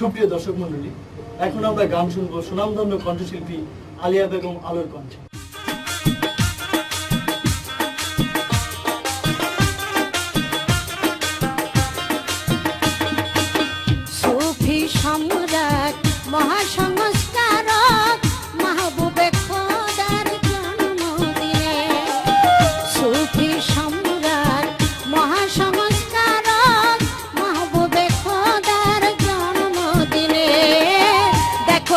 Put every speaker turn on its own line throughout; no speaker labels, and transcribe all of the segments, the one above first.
সুপ্রিয় দর্শক মন্ডলী এখন আমরা গান শুনব সুনামধন্য কণ্ঠশিল্পী আলিয়া বেগম আলোর কণ্ঠে।
সম্রাট, মহাসংস্কারক, মাহবুবে খোদার জন্মদিনে। সুফি সম্রাট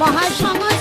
মহাসমাজ